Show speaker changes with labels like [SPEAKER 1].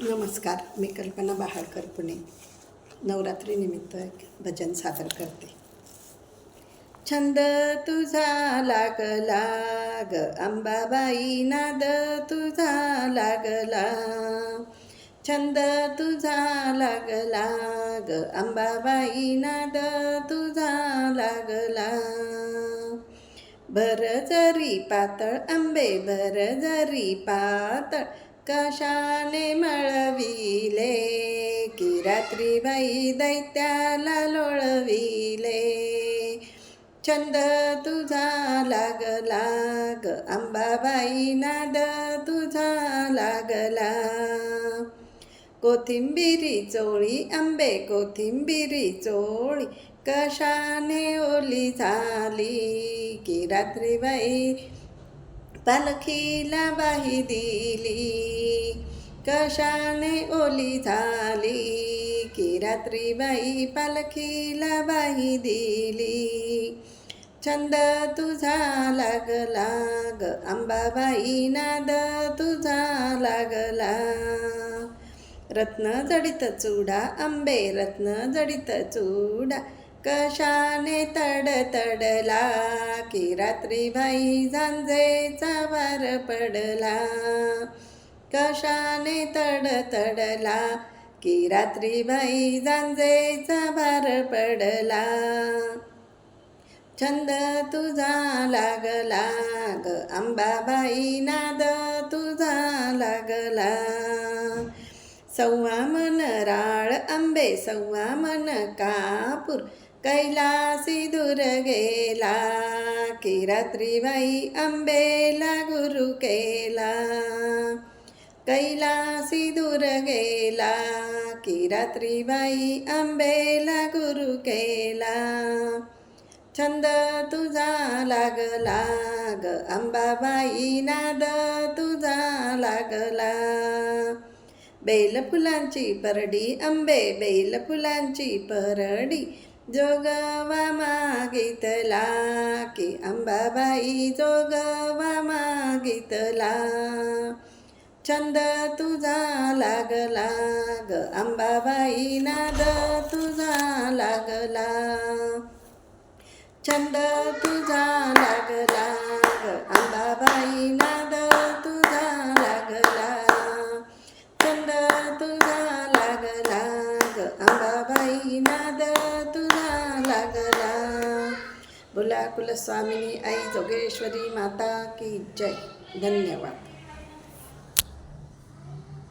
[SPEAKER 1] नमस्कार मी कल्पना बहाळकर पुणे. नवरात्रीनिमित्त एक भजन सादर करते. छंद तुझा लागला ग अंबाबाई नाद तुझा लागला छंद तुझा लागला ग अंबाबाई नाद तुझा लागला भर जरी पातळ आंबे भर जरी पातळ कशाने मळविले की रात्री बाई दैत्याला लोळविले. छंद तुझा लागला ग अंबाबाई नाद तुझा लागला. कोथिंबिरी चोळी आंबे कोथिंबिरी चोळी कशाने ओली झाली? की रात्री बाई पालखीला बाही दिली. कशाने ओली झाली की रात्री बाई पालखीला बाई दिली. छंद तुझा लागला ग अंबाबाई नाद तुझा लागला रत्न जडित चुडा आंबे रत्न जडित चुडा कशाने तड तडला की रात्री बाई झांजेचा वार पडला. कशाने तडतडला की रात्री बाई जांजेचा भार पडला. छंद तुझा लागला ग अंबाबाई नाद तुझा लागला. सव्वा मन राळ आंबे सव्वा मन कापूर कैलासी दूर गेला की रात्री बाई आंबेला गुरु केला. कैलासी दूर गेला की रात्री बाई आंबेला गुरु केला छंद तुझा लागला ग अंबाबाई नाद तुझा लागला बेल फुलांची परडी आंबे बेल फुलांची परडी जोगवा मागितला की अंबाबाई जोगवा मागितला छंद तुझा लागला ग अंबाबाई नाद तुझा लागला छंद तुझा लागला ग अंबाबाई नाद तुझा लागला छंद तुझा लागला ग अंबाबाई नाद तुझा लागला बोला कुलस्वामिनी आई जोगेश्वरी माता की जय. धन्यवाद.